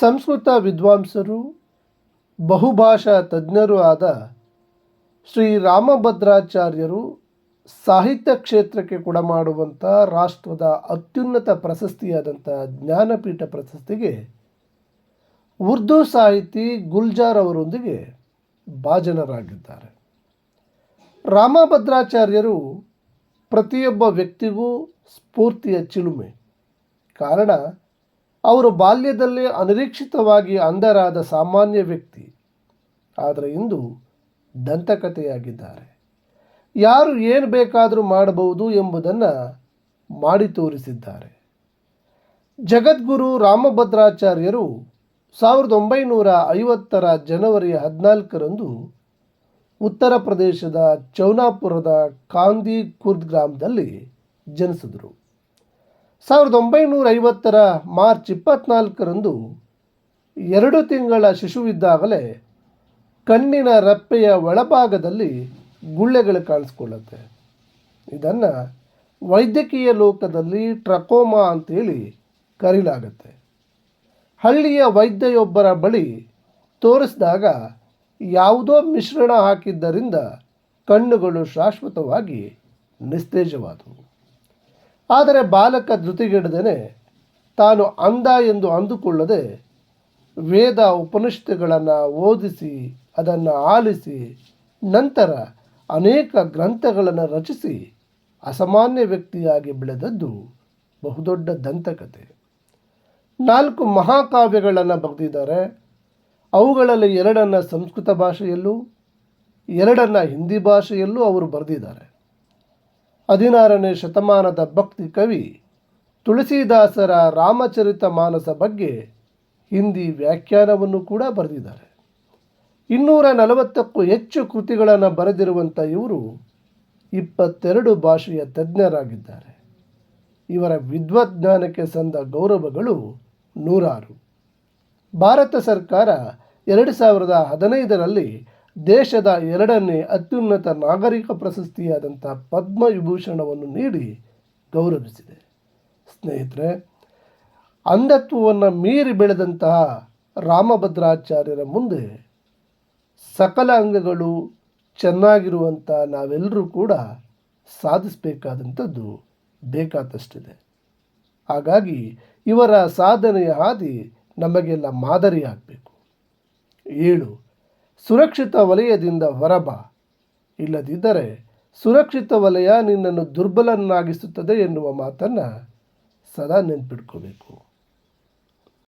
ಸಂಸ್ಕೃತ ವಿದ್ವಾಂಸರು, ಬಹುಭಾಷಾ ತಜ್ಞರೂ ಆದ ಶ್ರೀ ರಾಮಭದ್ರಾಚಾರ್ಯರು ಸಾಹಿತ್ಯ ಕ್ಷೇತ್ರಕ್ಕೆ ಕೊಡಮಾಡುವಂಥ ರಾಷ್ಟ್ರದ ಅತ್ಯುನ್ನತ ಪ್ರಶಸ್ತಿಯಾದಂಥ ಜ್ಞಾನಪೀಠ ಪ್ರಶಸ್ತಿಗೆ ಉರ್ದು ಸಾಹಿತಿ ಗುಲ್ಜಾರ್ ಅವರೊಂದಿಗೆ ಭಾಜನರಾಗಿದ್ದಾರೆ. ರಾಮಭದ್ರಾಚಾರ್ಯರು ಪ್ರತಿಯೊಬ್ಬ ವ್ಯಕ್ತಿಗೂ ಸ್ಫೂರ್ತಿಯ ಚಿಲುಮೆ. ಕಾರಣ ಅವರು ಬಾಲ್ಯದಲ್ಲೇ ಅನಿರೀಕ್ಷಿತವಾಗಿ ಅಂಧರಾದ ಸಾಮಾನ್ಯ ವ್ಯಕ್ತಿ. ಆದರೆ ಇಂದು ದಂತಕಥೆಯಾಗಿದ್ದಾರೆ. ಯಾರು ಏನು ಬೇಕಾದರೂ ಮಾಡಬಹುದು ಎಂಬುದನ್ನು ಮಾಡಿ ತೋರಿಸಿದ್ದಾರೆ. ಜಗದ್ಗುರು ರಾಮಭದ್ರಾಚಾರ್ಯರು ಸಾವಿರದ ಒಂಬೈನೂರ ಐವತ್ತರ ಜನವರಿ ಹದಿನಾಲ್ಕರಂದು ಉತ್ತರ ಪ್ರದೇಶದ ಚೌನಾಪುರದ ಕಾಂದಿ ಕುರ್ದ್ ಗ್ರಾಮದಲ್ಲಿ ಜನಿಸಿದರು. ಸಾವಿರದ ಒಂಬೈನೂರ ಐವತ್ತರ ಮಾರ್ಚ್ ಇಪ್ಪತ್ನಾಲ್ಕರಂದು ಎರಡು ತಿಂಗಳ ಶಿಶುವಿದ್ದಾಗಲೇ ಕಣ್ಣಿನ ರಪ್ಪೆಯ ಒಳಭಾಗದಲ್ಲಿ ಗುಳ್ಳೆಗಳು ಕಾಣಿಸ್ಕೊಳ್ಳುತ್ತೆ. ಇದನ್ನು ವೈದ್ಯಕೀಯ ಲೋಕದಲ್ಲಿ ಟ್ರಕೋಮಾ ಅಂತೇಳಿ ಕರೀಲಾಗತ್ತೆ. ಹಳ್ಳಿಯ ವೈದ್ಯೆಯೊಬ್ಬರ ಬಳಿ ತೋರಿಸಿದಾಗ ಯಾವುದೋ ಮಿಶ್ರಣ ಹಾಕಿದ್ದರಿಂದ ಕಣ್ಣುಗಳು ಶಾಶ್ವತವಾಗಿ ನಿಸ್ತೇಜವಾದವು. ಆದರೆ ಬಾಲಕ ಧೃತಿಗೆಡದೇನೆ ತಾನು ಅಂದ ಎಂದು ಅಂದುಕೊಳ್ಳದೆ ವೇದ ಉಪನಿಷತ್ತುಗಳನ್ನು ಓದಿಸಿ, ಅದನ್ನು ಆಲಿಸಿ, ನಂತರ ಅನೇಕ ಗ್ರಂಥಗಳನ್ನು ರಚಿಸಿ ಅಸಾಮಾನ್ಯ ವ್ಯಕ್ತಿಯಾಗಿ ಬೆಳೆದದ್ದು ಬಹುದೊಡ್ಡ ದಂತಕತೆ. ನಾಲ್ಕು ಮಹಾಕಾವ್ಯಗಳನ್ನು ಬರೆದಿದ್ದಾರೆ. ಅವುಗಳಲ್ಲಿ ಎರಡನ್ನು ಸಂಸ್ಕೃತ ಭಾಷೆಯಲ್ಲೂ, ಎರಡನ್ನು ಹಿಂದಿ ಭಾಷೆಯಲ್ಲೂ ಅವರು ಬರೆದಿದ್ದಾರೆ. ಹದಿನಾರನೇ ಶತಮಾನದ ಭಕ್ತಿ ಕವಿ ತುಳಸಿದಾಸರ ರಾಮಚರಿತ ಮಾನಸ ಬಗ್ಗೆ ಹಿಂದಿ ವ್ಯಾಖ್ಯಾನವನ್ನು ಕೂಡ ಬರೆದಿದ್ದಾರೆ. ಇನ್ನೂರ ನಲವತ್ತಕ್ಕೂ ಹೆಚ್ಚು ಕೃತಿಗಳನ್ನು ಬರೆದಿರುವಂಥ ಇವರು ಇಪ್ಪತ್ತೆರಡು ಭಾಷೆಯ ತಜ್ಞರಾಗಿದ್ದಾರೆ. ಇವರ ವಿದ್ವಜ್ಞಾನಕ್ಕೆ ಸಂದ ಗೌರವಗಳು ನೂರಾರು. ಭಾರತ ಸರ್ಕಾರ ಎರಡು ಸಾವಿರದ ಹದಿನೈದರಲ್ಲಿ ದೇಶದ ಎರಡನೇ ಅತ್ಯುನ್ನತ ನಾಗರಿಕ ಪ್ರಶಸ್ತಿಯಾದಂಥ ಪದ್ಮವಿಭೂಷಣವನ್ನು ನೀಡಿ ಗೌರವಿಸಿದೆ. ಸ್ನೇಹಿತರೆ, ಅಂಧತ್ವವನ್ನು ಮೀರಿ ಬೆಳೆದಂತಹ ರಾಮಭದ್ರಾಚಾರ್ಯರ ಮುಂದೆ ಸಕಲ ಅಂಗಗಳು ಚೆನ್ನಾಗಿರುವಂಥ ನಾವೆಲ್ಲರೂ ಕೂಡ ಸಾಧಿಸಬೇಕಾದಂಥದ್ದು ಬೇಕಾದಷ್ಟಿದೆ. ಹಾಗಾಗಿ ಇವರ ಸಾಧನೆಯ ಹಾದಿ ನಮಗೆಲ್ಲ ಮಾದರಿಯಾಗಬೇಕು. ಏಳು ಸುರಕ್ಷಿತ ವಲಯದಿಂದ ಹೊರಬ. ಇಲ್ಲದಿದ್ದರೆ ಸುರಕ್ಷಿತ ವಲಯ ನಿನ್ನನ್ನು ದುರ್ಬಲನ್ನಾಗಿಸುತ್ತದೆ ಎನ್ನುವ ಮಾತನ್ನು ಸದಾ ನೆನ್ಪಿಟ್ಕೋಬೇಕು.